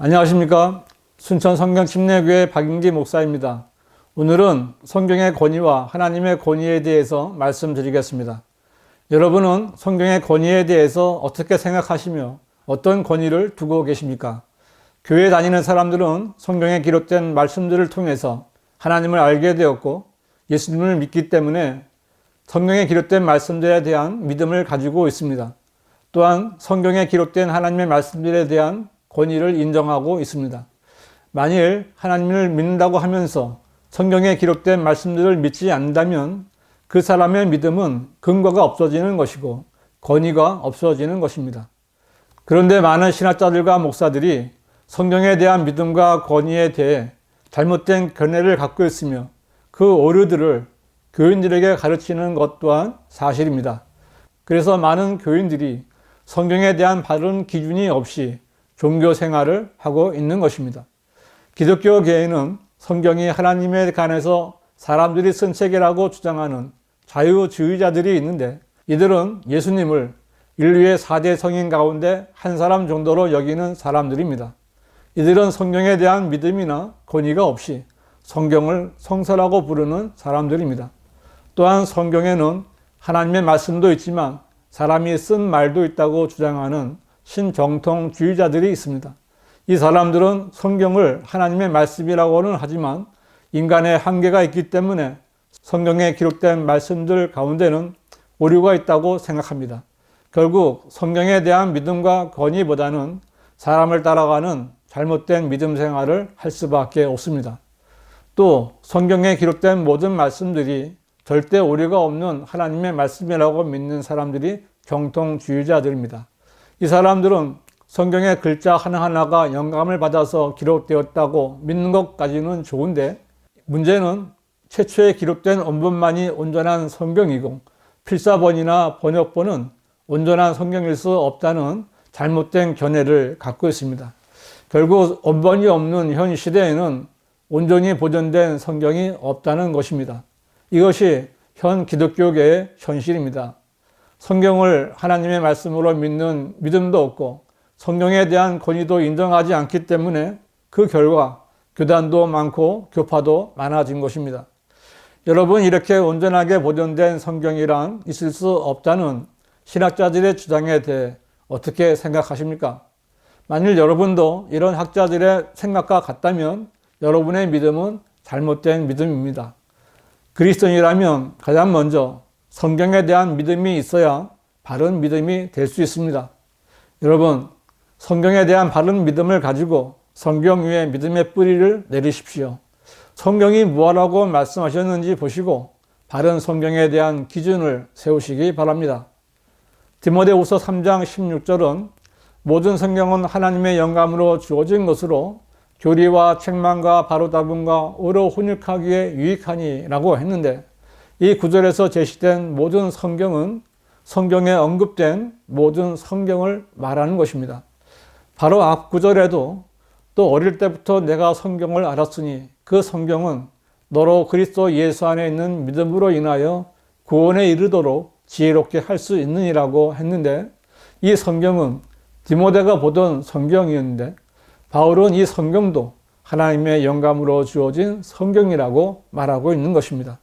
안녕하십니까. 순천 성경 침례교회 박인기 목사입니다. 오늘은 성경의 권위와 하나님의 권위에 대해서 말씀드리겠습니다. 여러분은 성경의 권위에 대해서 어떻게 생각하시며 어떤 권위를 두고 계십니까? 교회 다니는 사람들은 성경에 기록된 말씀들을 통해서 하나님을 알게 되었고 예수님을 믿기 때문에 성경에 기록된 말씀들에 대한 믿음을 가지고 있습니다. 또한 성경에 기록된 하나님의 말씀들에 대한 권위를 인정하고 있습니다. 만일 하나님을 믿는다고 하면서 성경에 기록된 말씀들을 믿지 않는다면 그 사람의 믿음은 근거가 없어지는 것이고 권위가 없어지는 것입니다. 그런데 많은 신학자들과 목사들이 성경에 대한 믿음과 권위에 대해 잘못된 견해를 갖고 있으며 그 오류들을 교인들에게 가르치는 것 또한 사실입니다. 그래서 많은 교인들이 성경에 대한 바른 기준이 없이 종교 생활을 하고 있는 것입니다. 기독교계에는 성경이 하나님에 관해서 사람들이 쓴 책이라고 주장하는 자유주의자들이 있는데 이들은 예수님을 인류의 4대 성인 가운데 한 사람 정도로 여기는 사람들입니다. 이들은 성경에 대한 믿음이나 권위가 없이 성경을 성서라고 부르는 사람들입니다. 또한 성경에는 하나님의 말씀도 있지만 사람이 쓴 말도 있다고 주장하는 신정통주의자들이 있습니다. 이 사람들은 성경을 하나님의 말씀이라고는 하지만 인간의 한계가 있기 때문에 성경에 기록된 말씀들 가운데는 오류가 있다고 생각합니다. 결국 성경에 대한 믿음과 권위보다는 사람을 따라가는 잘못된 믿음 생활을 할 수밖에 없습니다. 또 성경에 기록된 모든 말씀들이 절대 오류가 없는 하나님의 말씀이라고 믿는 사람들이 경통주의자들입니다. 이 사람들은 성경의 글자 하나하나가 영감을 받아서 기록되었다고 믿는 것까지는 좋은데 문제는 최초에 기록된 원본만이 온전한 성경이고 필사본이나 번역본은 온전한 성경일 수 없다는 잘못된 견해를 갖고 있습니다. 결국 원본이 없는 현 시대에는 온전히 보존된 성경이 없다는 것입니다. 이것이 현 기독교계의 현실입니다. 성경을 하나님의 말씀으로 믿는 믿음도 없고 성경에 대한 권위도 인정하지 않기 때문에 그 결과 교단도 많고 교파도 많아진 것입니다. 여러분 이렇게 온전하게 보존된 성경이란 있을 수 없다는 신학자들의 주장에 대해 어떻게 생각하십니까? 만일 여러분도 이런 학자들의 생각과 같다면 여러분의 믿음은 잘못된 믿음입니다. 그리스도인이라면 가장 먼저 성경에 대한 믿음이 있어야 바른 믿음이 될 수 있습니다. 여러분, 성경에 대한 바른 믿음을 가지고 성경 위에 믿음의 뿌리를 내리십시오. 성경이 무엇라고 말씀하셨는지 보시고 바른 성경에 대한 기준을 세우시기 바랍니다. 디모데후서 3장 16절은 모든 성경은 하나님의 영감으로 주어진 것으로 교리와 책망과 바로잡음과 의로 훈육하기에 유익하니라고 했는데 이 구절에서 제시된 모든 성경은 성경에 언급된 모든 성경을 말하는 것입니다. 바로 앞 구절에도 또 어릴 때부터 내가 성경을 알았으니 그 성경은 너로 그리스도 예수 안에 있는 믿음으로 인하여 구원에 이르도록 지혜롭게 할 수 있느니라고 했는데 이 성경은 디모데가 보던 성경이었는데 바울은 이 성경도 하나님의 영감으로 주어진 성경이라고 말하고 있는 것입니다.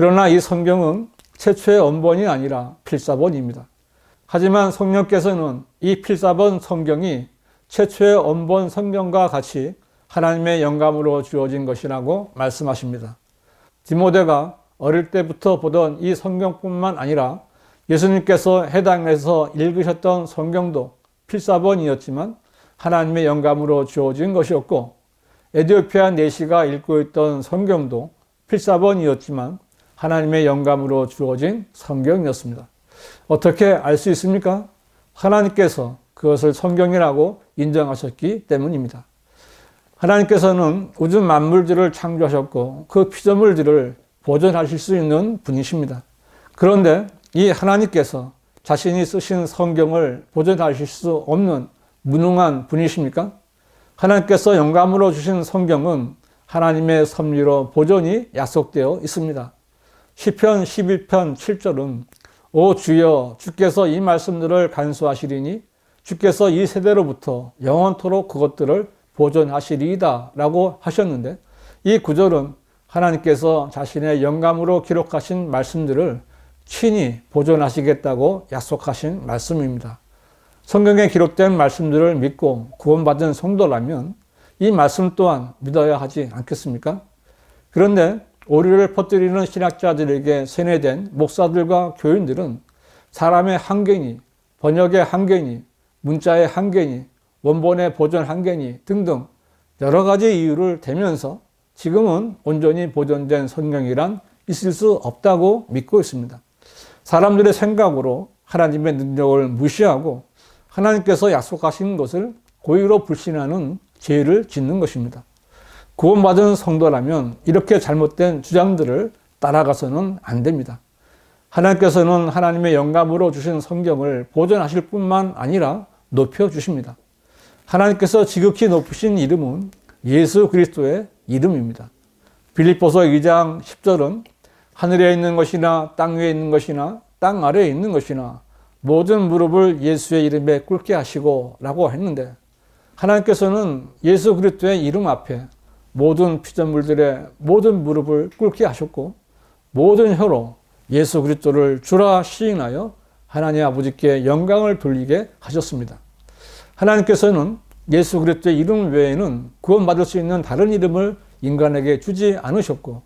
그러나 이 성경은 최초의 원본이 아니라 필사본입니다. 하지만 성령께서는 이 필사본 성경이 최초의 원본 성경과 같이 하나님의 영감으로 주어진 것이라고 말씀하십니다. 디모데가 어릴 때부터 보던 이 성경뿐만 아니라 예수님께서 해당에서 읽으셨던 성경도 필사본이었지만 하나님의 영감으로 주어진 것이었고 에디오피아 내시가 읽고 있던 성경도 필사본이었지만 하나님의 영감으로 주어진 성경이었습니다. 어떻게 알 수 있습니까? 하나님께서 그것을 성경이라고 인정하셨기 때문입니다. 하나님께서는 우주 만물들을 창조하셨고 그 피조물들을 보존하실 수 있는 분이십니다. 그런데 이 하나님께서 자신이 쓰신 성경을 보존하실 수 없는 무능한 분이십니까? 하나님께서 영감으로 주신 성경은 하나님의 섭리로 보존이 약속되어 있습니다. 시편 11편 7절은 오 주여 주께서 이 말씀들을 간수하시리니 주께서 이 세대로부터 영원토록 그것들을 보존하시리이다 라고 하셨는데 이 구절은 하나님께서 자신의 영감으로 기록하신 말씀들을 친히 보존하시겠다고 약속하신 말씀입니다. 성경에 기록된 말씀들을 믿고 구원받은 성도라면 이 말씀 또한 믿어야 하지 않겠습니까? 그런데 오류를 퍼뜨리는 신학자들에게 세뇌된 목사들과 교인들은 사람의 한계니, 번역의 한계니, 문자의 한계니, 원본의 보존 한계니 등등 여러 가지 이유를 대면서 지금은 온전히 보존된 성경이란 있을 수 없다고 믿고 있습니다. 사람들의 생각으로 하나님의 능력을 무시하고 하나님께서 약속하신 것을 고의로 불신하는 죄를 짓는 것입니다. 구원받은 성도라면 이렇게 잘못된 주장들을 따라가서는 안 됩니다. 하나님께서는 하나님의 영감으로 주신 성경을 보존하실 뿐만 아니라 높여주십니다. 하나님께서 지극히 높으신 이름은 예수 그리스도의 이름입니다. 빌립보서 2장 10절은 하늘에 있는 것이나 땅 위에 있는 것이나 땅 아래에 있는 것이나 모든 무릎을 예수의 이름에 꿇게 하시고 라고 했는데 하나님께서는 예수 그리스도의 이름 앞에 모든 피조물들의 모든 무릎을 꿇게 하셨고 모든 혀로 예수 그리스도를 주라 시인하여 하나님 아버지께 영광을 돌리게 하셨습니다. 하나님께서는 예수 그리스도의 이름 외에는 구원받을 수 있는 다른 이름을 인간에게 주지 않으셨고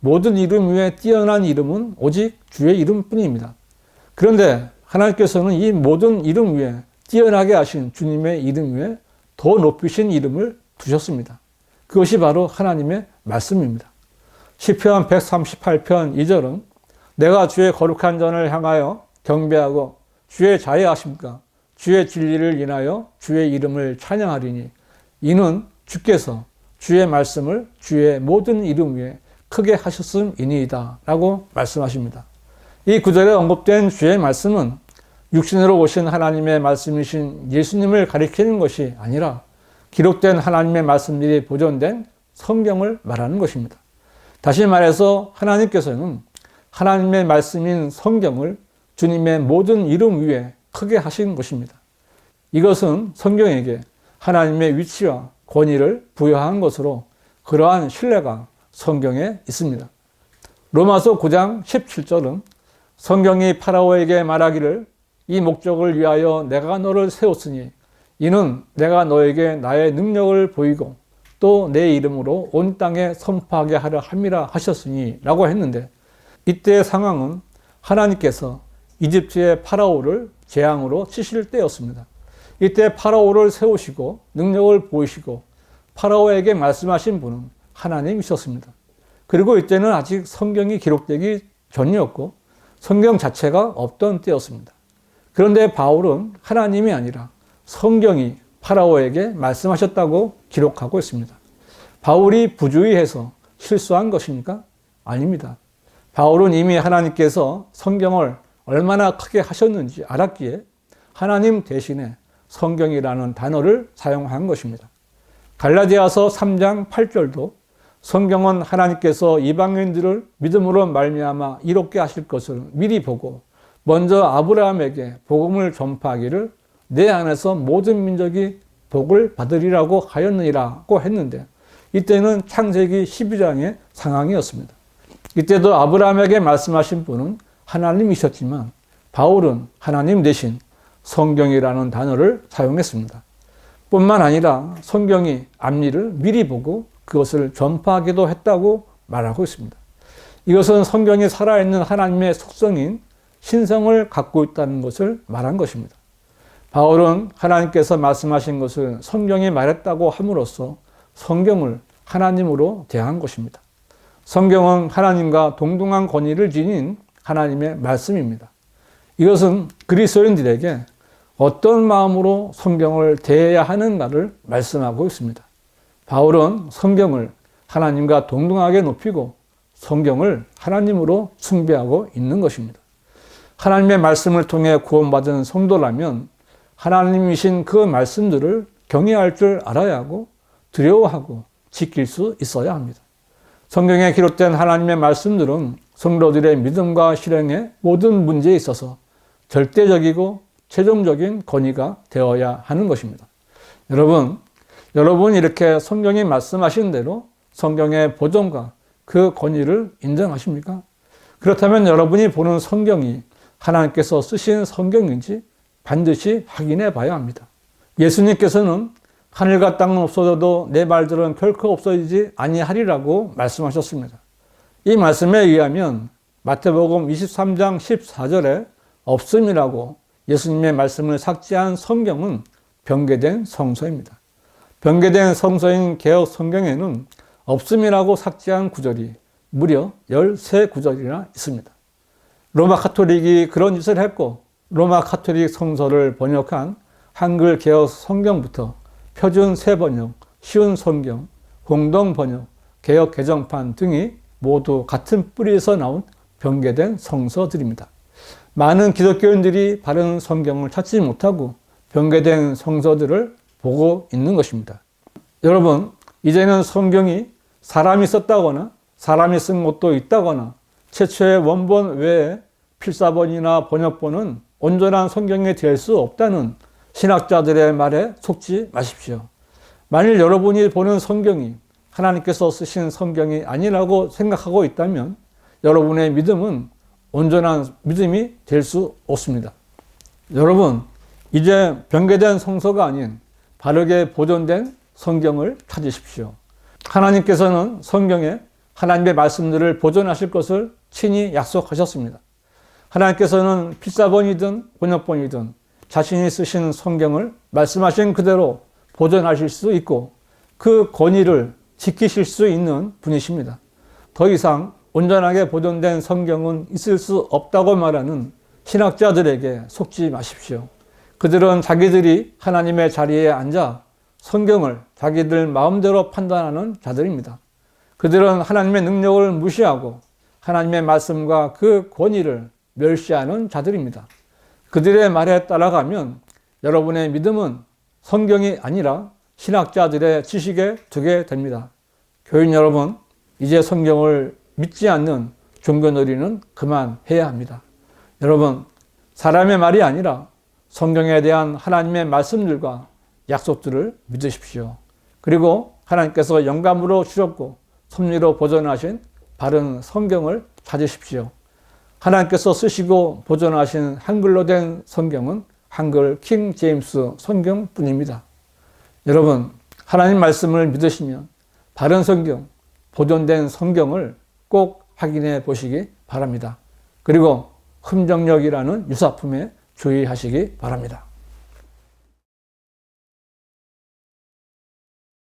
모든 이름 위에 뛰어난 이름은 오직 주의 이름뿐입니다. 그런데 하나님께서는 이 모든 이름 위에 뛰어나게 하신 주님의 이름 위에 더 높이신 이름을 두셨습니다. 그것이 바로 하나님의 말씀입니다. 시편 138편 2절은 내가 주의 거룩한 전을 향하여 경배하고 주의 자애하십니까? 주의 진리를 인하여 주의 이름을 찬양하리니 이는 주께서 주의 말씀을 주의 모든 이름 위에 크게 하셨음이니이다 라고 말씀하십니다. 이 구절에 언급된 주의 말씀은 육신으로 오신 하나님의 말씀이신 예수님을 가리키는 것이 아니라 기록된 하나님의 말씀들이 보존된 성경을 말하는 것입니다. 다시 말해서 하나님께서는 하나님의 말씀인 성경을 주님의 모든 이름 위에 크게 하신 것입니다. 이것은 성경에게 하나님의 위치와 권위를 부여한 것으로 그러한 신뢰가 성경에 있습니다. 로마서 9장 17절은 성경이 파라오에게 말하기를 이 목적을 위하여 내가 너를 세웠으니 이는 내가 너에게 나의 능력을 보이고 또 내 이름으로 온 땅에 선포하게 하려 함이라 하셨으니 라고 했는데 이때의 상황은 하나님께서 이집트의 파라오를 재앙으로 치실 때였습니다. 이때 파라오를 세우시고 능력을 보이시고 파라오에게 말씀하신 분은 하나님이셨습니다. 그리고 이때는 아직 성경이 기록되기 전이었고 성경 자체가 없던 때였습니다. 그런데 바울은 하나님이 아니라 성경이 파라오에게 말씀하셨다고 기록하고 있습니다. 바울이 부주의해서 실수한 것입니까? 아닙니다. 바울은 이미 하나님께서 성경을 얼마나 크게 하셨는지 알았기에 하나님 대신에 성경이라는 단어를 사용한 것입니다. 갈라디아서 3장 8절도 성경은 하나님께서 이방인들을 믿음으로 말미암아 이롭게 하실 것을 미리 보고 먼저 아브라함에게 복음을 전파하기를 내 안에서 모든 민족이 복을 받으리라고 하였느니라고 했는데 이때는 창세기 12장의 상황이었습니다. 이때도 아브라함에게 말씀하신 분은 하나님이셨지만 바울은 하나님 대신 성경이라는 단어를 사용했습니다. 뿐만 아니라 성경이 앞일을 미리 보고 그것을 전파하기도 했다고 말하고 있습니다. 이것은 성경이 살아있는 하나님의 속성인 신성을 갖고 있다는 것을 말한 것입니다. 바울은 하나님께서 말씀하신 것을 성경이 말했다고 함으로써 성경을 하나님으로 대한 것입니다. 성경은 하나님과 동등한 권위를 지닌 하나님의 말씀입니다. 이것은 그리스도인들에게 어떤 마음으로 성경을 대해야 하는가를 말씀하고 있습니다. 바울은 성경을 하나님과 동등하게 높이고 성경을 하나님으로 숭배하고 있는 것입니다. 하나님의 말씀을 통해 구원받은 성도라면 하나님이신 그 말씀들을 경외할 줄 알아야 하고 두려워하고 지킬 수 있어야 합니다. 성경에 기록된 하나님의 말씀들은 성도들의 믿음과 실행의 모든 문제에 있어서 절대적이고 최종적인 권위가 되어야 하는 것입니다. 여러분, 여러분 이렇게 성경이 말씀하신 대로 성경의 보존과 그 권위를 인정하십니까? 그렇다면 여러분이 보는 성경이 하나님께서 쓰신 성경인지 반드시 확인해 봐야 합니다. 예수님께서는 하늘과 땅은 없어져도 내 말들은 결코 없어지지 아니하리라고 말씀하셨습니다. 이 말씀에 의하면 마태복음 23장 14절에 없음이라고 예수님의 말씀을 삭제한 성경은 변개된 성서입니다. 변개된 성서인 개혁 성경에는 없음이라고 삭제한 구절이 무려 13구절이나 있습니다. 로마 카톨릭이 그런 짓을 했고 로마 카톨릭 성서를 번역한 한글 개혁 성경부터 표준 새 번역, 쉬운 성경, 공동 번역, 개혁 개정판 등이 모두 같은 뿌리에서 나온 변개된 성서들입니다. 많은 기독교인들이 바른 성경을 찾지 못하고 변개된 성서들을 보고 있는 것입니다. 여러분, 이제는 성경이 사람이 썼다거나 사람이 쓴 것도 있다거나 최초의 원본 외에 필사본이나 번역본은 온전한 성경이 될 수 없다는 신학자들의 말에 속지 마십시오. 만일 여러분이 보는 성경이 하나님께서 쓰신 성경이 아니라고 생각하고 있다면 여러분의 믿음은 온전한 믿음이 될 수 없습니다. 여러분, 이제 변개된 성서가 아닌 바르게 보존된 성경을 찾으십시오. 하나님께서는 성경에 하나님의 말씀들을 보존하실 것을 친히 약속하셨습니다. 하나님께서는 필사본이든 번역본이든 자신이 쓰신 성경을 말씀하신 그대로 보존하실 수 있고 그 권위를 지키실 수 있는 분이십니다. 더 이상 온전하게 보존된 성경은 있을 수 없다고 말하는 신학자들에게 속지 마십시오. 그들은 자기들이 하나님의 자리에 앉아 성경을 자기들 마음대로 판단하는 자들입니다. 그들은 하나님의 능력을 무시하고 하나님의 말씀과 그 권위를 멸시하는 자들입니다. 그들의 말에 따라가면 여러분의 믿음은 성경이 아니라 신학자들의 지식에 두게 됩니다. 교인 여러분, 이제 성경을 믿지 않는 종교놀이는 그만해야 합니다. 여러분, 사람의 말이 아니라 성경에 대한 하나님의 말씀들과 약속들을 믿으십시오. 그리고 하나님께서 영감으로 주셨고 섭리로 보존하신 바른 성경을 찾으십시오. 하나님께서 쓰시고 보존하신 한글로 된 성경은 한글 킹 제임스 성경뿐입니다. 여러분, 하나님 말씀을 믿으시면 바른 성경, 보존된 성경을 꼭 확인해 보시기 바랍니다. 그리고 흠정력이라는 유사품에 주의하시기 바랍니다.